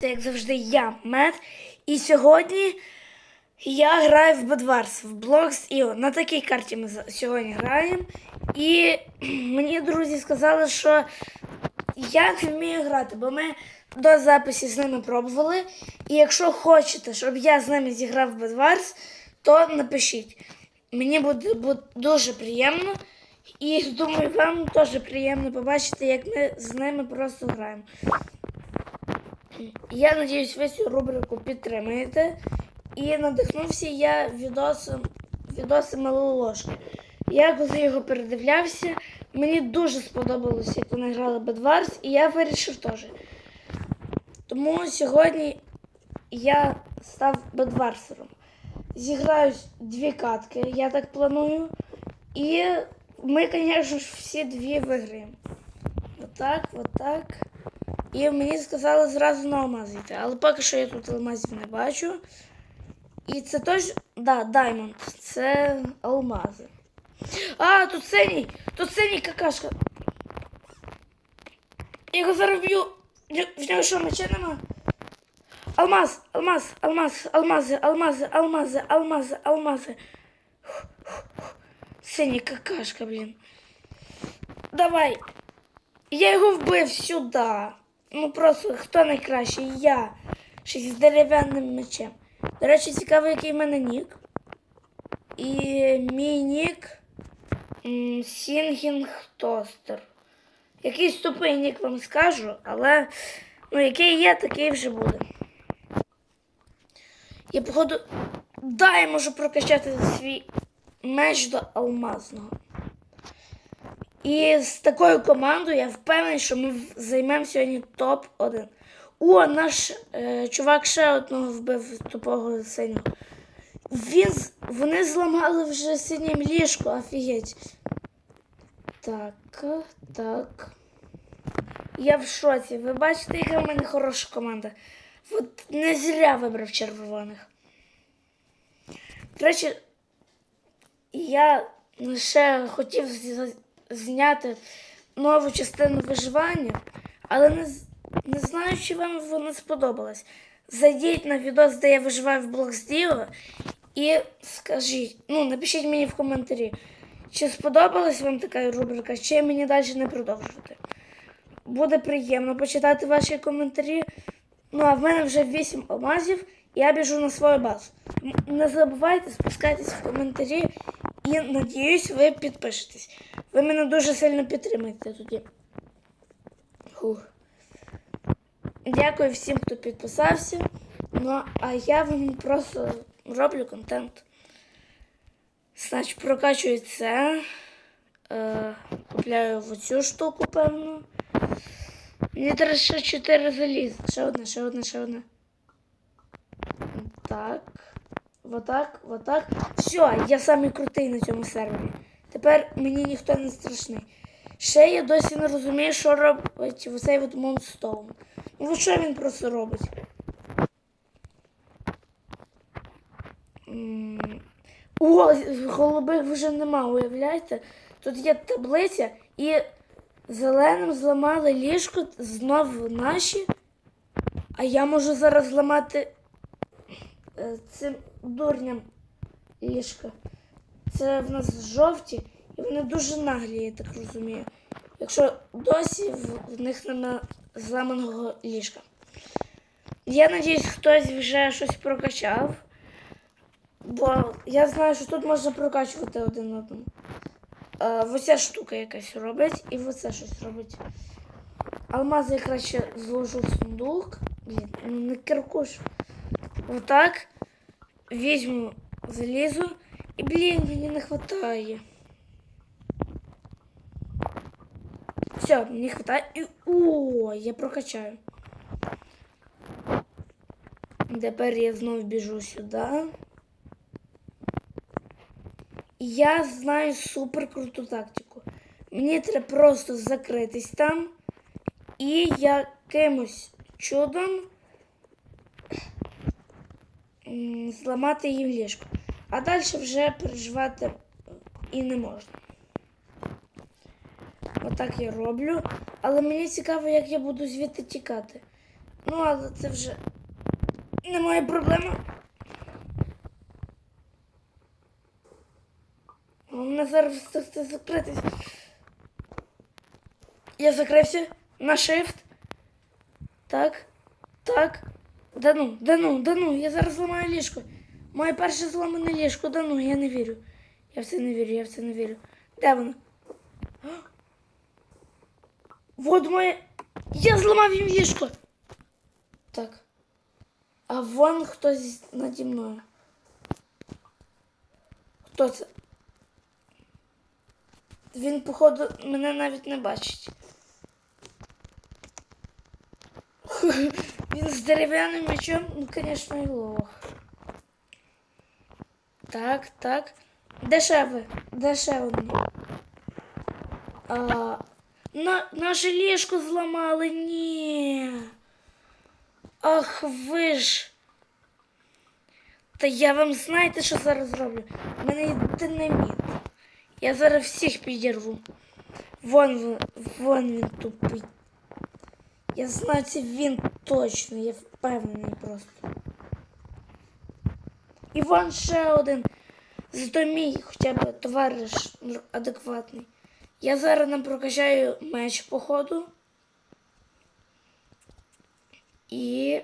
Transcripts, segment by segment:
Це як завжди я, Мед. І сьогодні я граю в Bedwars, в Blocks Іо. На такій карті ми сьогодні граємо. І мені друзі сказали, що я не вмію грати, бо ми до записі з ними пробували. І якщо хочете, щоб я з ними зіграв в Bedwars, то напишіть. Мені буде, буде дуже приємно. І думаю, вам теж приємно побачити, як ми з ними просто граємо. Я надіюсь, ви цю рубрику підтримаєте. І надихнувся я відосом, малої ложки. Я коли його передивлявся, мені дуже сподобалося, як вони грали Bedwars, і я вирішив теж. Тому сьогодні я став бедварсером. Зіграю дві катки, я так планую. І ми, звісно всі дві виграємо. Отак, отак. І мені сказали зразу на алмаз йти. Але поки що я тут алмазів не бачу. І це точно. Да, Даймонд. Це алмази. А, тут синій! Тут синій какашка. Я його зараз б'ю. В нього що, меча нема? Алмаз, алмаз, алмаз, алмази, алмази, алмази, алмази, алмази. Синій какашка, блін. Давай. Я його вбив сюди. Ну просто хто найкращий? Я. Ще з дерев'яним мечем. До речі, цікаво, який в мене нік. І мій нік Сінгінг Тостер. Якийсь тупий нік вам скажу, але ну, який є, такий вже буде. Я, походу, да, я можу прокачати свій меч до алмазного. І з такою командою я впевнений, що ми займемо сьогодні топ-1. О, наш е, чувак ще одного вбив тупого синього. Він, вони зламали вже синім ліжко, офігеть. Так, так. Я в шоці. Ви бачите, яка в мене хороша команда. От не зря вибрав червоних. До речі, я ще хотів зняти нову частину виживання, але не, не знаю, чи вам вона сподобалась. Зайдіть на відос, де я виживаю в Dio і скажіть, ну, напишіть мені в коментарі, чи сподобалась вам така рубрика, чи мені далі не продовжувати. Буде приємно почитати ваші коментарі. Ну, а в мене вже 8 алмазів, і я біжу на свою базу. Не забувайте спускайтесь в коментарі і надіюсь, ви підпишетесь. Ви мене дуже сильно підтримаєте тоді. Фух. Дякую всім, хто підписався. Ну, а я вам просто роблю контент. Значить, прокачую це. Е, купляю оцю штуку, певно. Мені треба ще 4 заліз. Ще одне, ще одне, ще одне. Так. Вот так, вот так. Все, я самий крутий на цьому сервері. Тепер мені ніхто не страшний. Ще я досі не розумію, що робить оцей от Монстоун. Ну от що він просто робить? О, голубих вже нема, уявляєте? Тут є таблиця і зеленим зламали ліжко знову наші. А я можу зараз зламати цим дурням ліжка. Це в нас жовті, і вони дуже наглі, я так розумію. Якщо досі в, них нема зламаного ліжка. Я надіюсь, хтось вже щось прокачав. Бо я знаю, що тут можна прокачувати один одному. Е, оця штука якась робить, і оце щось робить. Алмази я краще зложу в сундук. Блін, ну не киркуш. Отак. Візьму залізу. І, блін, мені не вистачає. Все, мені вистачає. І о, я прокачаю. Тепер я знов біжу сюди. І Я знаю супер круту тактику. Мені треба просто закритись там і якимось чудом м, зламати її в ліжко. А далі вже переживати і не можна. Отак я роблю. Але мені цікаво, як я буду звідти тікати. Ну, але це вже не моя проблема. Головне зараз встигти закритись. Я закрився на shift. Так. Так. Да ну, да ну, да ну, я зараз зламаю ліжко. Моє перше зламане ліжко, да ну, я не вірю. Я в це не вірю, я в це не вірю. Де воно? Вот моє. Я зламав їм ліжко. Так. А вон хтось наді мною. Хто це? Він, походу, мене навіть не бачить. Він з дерев'яним мечом, ну, звісно, і лох. Так, так. Дешеве, дешеве мені. А, на, наше ліжко зламали, ні. Ах ви ж. Та я вам знаєте, що зараз зроблю? У мене є динаміт. Я зараз всіх підірву. Вон, ви- вон він тупий. Я знаю, це він точно, я впевнений просто. І вон ще один. Зато мій хоча б товариш адекватний. Я зараз нам прокачаю меч походу. І.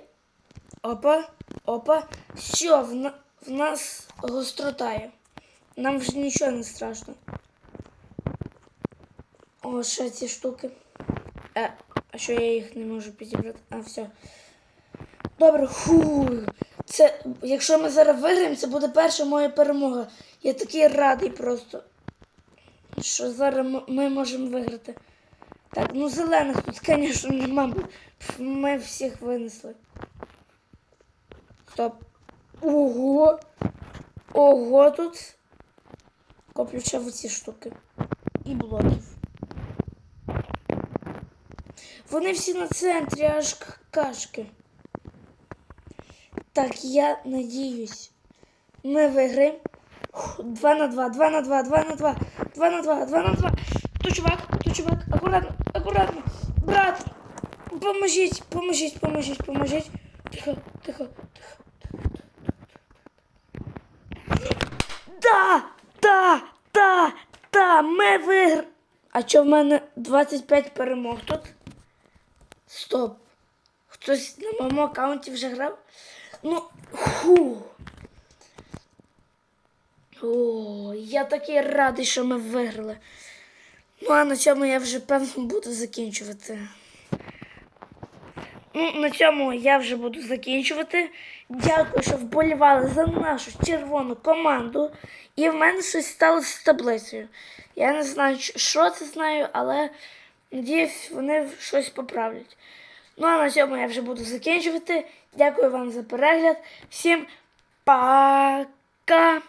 Опа, опа. Все, в, на... в нас гострота є. Нам вже нічого не страшно. О, ще ці штуки. Е, а що я їх не можу підібрати? А, все. Добре, фу. Це, якщо ми зараз виграємо, це буде перша моя перемога. Я такий радий просто. Що зараз ми можемо виграти. Так, ну зелених тут, звісно, нема. Ми всіх винесли. Стоп. Ого. Ого тут. Коплю ще в ці штуки. І блоків. Вони всі на центрі, аж кашки. Так, я надіюсь. Ми виграємо. Фух, Два на два, два на два, два на два, два на два, два на два. То чувак, то чувак, акуратно, акуратно. Брат, поможіть, поможіть, поможіть, поможіть. Тихо, тихо, тихо. Да, да, да, да, ми вигр... А що в мене 25 перемог тут? Стоп. Хтось на моєму аккаунті вже грав? Ну, ху. О, я такий радий, що ми виграли. Ну, а на цьому я вже певно буду закінчувати. Ну, на цьому я вже буду закінчувати. Дякую, що вболівали за нашу червону команду. І в мене щось сталося з таблицею. Я не знаю, що це знаю, але надіюсь, вони щось поправлять. Ну а на цьому я вже буду закінчувати. Дякую вам за перегляд. Всім пока!